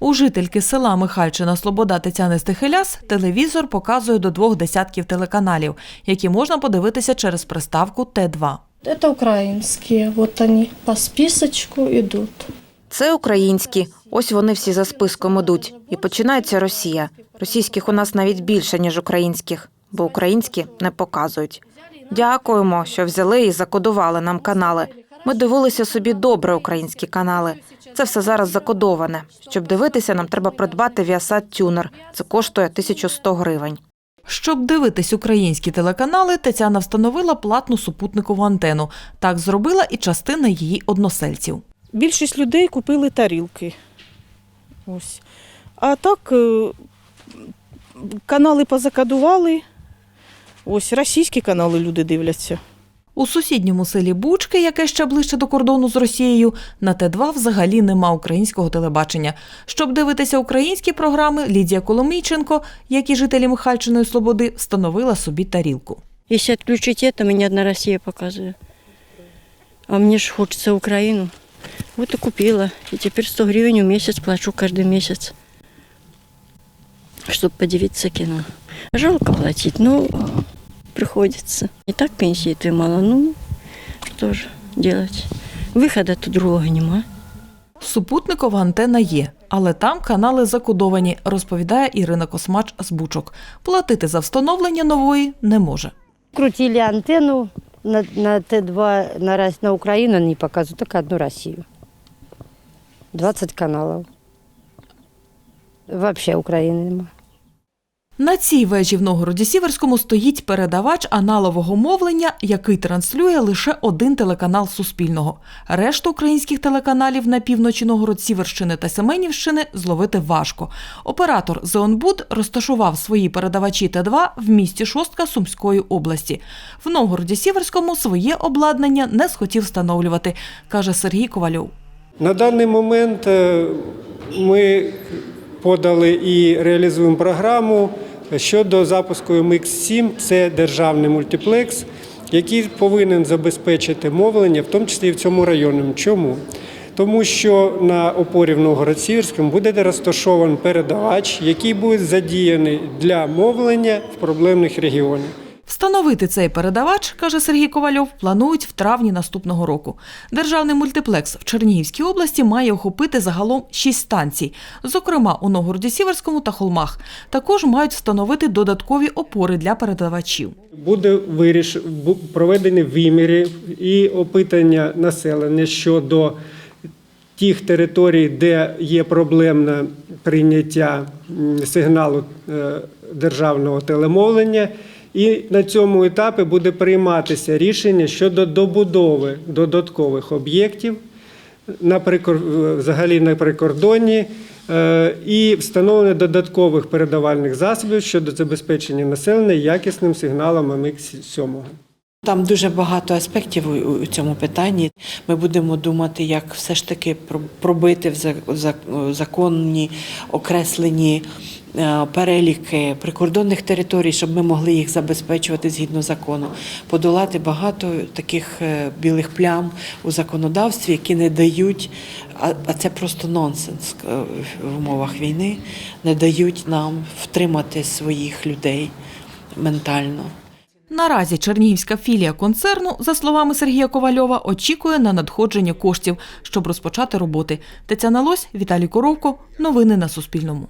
У жительки села Михальчина Слобода Тетяни Стихеляс телевізор показує до двох десятків телеканалів, які можна подивитися через приставку Т2. Это украинские, вот они по списочку идут. Це українські. Ось вони всі за списком ідуть. І починається Росія. Російських у нас навіть більше, ніж українських, бо українські не показують. Дякуємо, що взяли і закодували нам канали. Ми дивилися собі добре українські канали. Це все зараз закодоване. Щоб дивитися, нам треба придбати Viasat Tuner. Це коштує 1100 гривень. Щоб дивитись українські телеканали, Тетяна встановила платну супутникову антену. Так зробила і частина її односельців. Більшість людей купили тарілки. Ось. А так е, канали позакадували. Ось російські канали люди дивляться. У сусідньому селі Бучки, яке ще ближче до кордону з Росією, на Т2 взагалі нема українського телебачення. Щоб дивитися українські програми, Лідія Коломійченко, як і жителі Михальчиної Слободи, встановила собі тарілку. Если отключить это, мне одна Россия показывает. А мне же хочется Украину. Вот и купила. И теперь 100 гривен в месяц плачу каждый месяц, чтобы подивиться кино. Жалко платить, но приходится. И так пенсии-то мало, ну что же делать. Выхода-то другого нема. Супутникова антена є, але там канали закодовані, розповідає Ірина Космач з Бучок. Платити за встановлення нової не може. Крутили антенну на, на Т2 на, Рос- на Украину, не показывают только одну Россию. 20 каналов. Вообще Украины нема. На цій вежі в Новгороді Сіверському стоїть передавач аналового мовлення, який транслює лише один телеканал Суспільного. Решту українських телеканалів на півночі Новгород Сіверщини та Семенівщини зловити важко. Оператор Зеонбуд розташував свої передавачі Т2 в місті Шостка Сумської області. В Новгороді Сіверському своє обладнання не схотів встановлювати, каже Сергій Ковальов. На даний момент е, ми подали і реалізуємо програму щодо запуску MX7. Це державний мультиплекс, який повинен забезпечити мовлення, в тому числі і в цьому районі. Чому? Тому що на опорі в Новгород-Сіверському буде розташований передавач, який буде задіяний для мовлення в проблемних регіонах. Встановити цей передавач, каже Сергій Ковальов, планують в травні наступного року. Державний мультиплекс в Чернігівській області має охопити загалом шість станцій, зокрема у Новгороді Сіверському та Холмах. Також мають встановити додаткові опори для передавачів. Буде виріш... проведені виміри і опитання населення щодо тих територій, де є проблемне прийняття сигналу е, державного телемовлення. І на цьому етапі буде прийматися рішення щодо добудови додаткових об'єктів на прикор- взагалі на прикордонні е, і встановлення додаткових передавальних засобів щодо забезпечення населення якісним сигналом МХ-7. Там дуже багато аспектів у- цьому питанні. Ми будемо думати, як все ж таки про- пробити в за- за- законні окреслені переліки прикордонних територій, щоб ми могли їх забезпечувати згідно закону, подолати багато таких е, білих плям у законодавстві, які не дають, а а це просто нонсенс е, в умовах війни, не дають нам втримати своїх людей ментально. Наразі Чернігівська філія концерну, за словами Сергія Ковальова, очікує на надходження коштів, щоб розпочати роботи. Тетяна Лось, Віталій Коровко. Новини на Суспільному.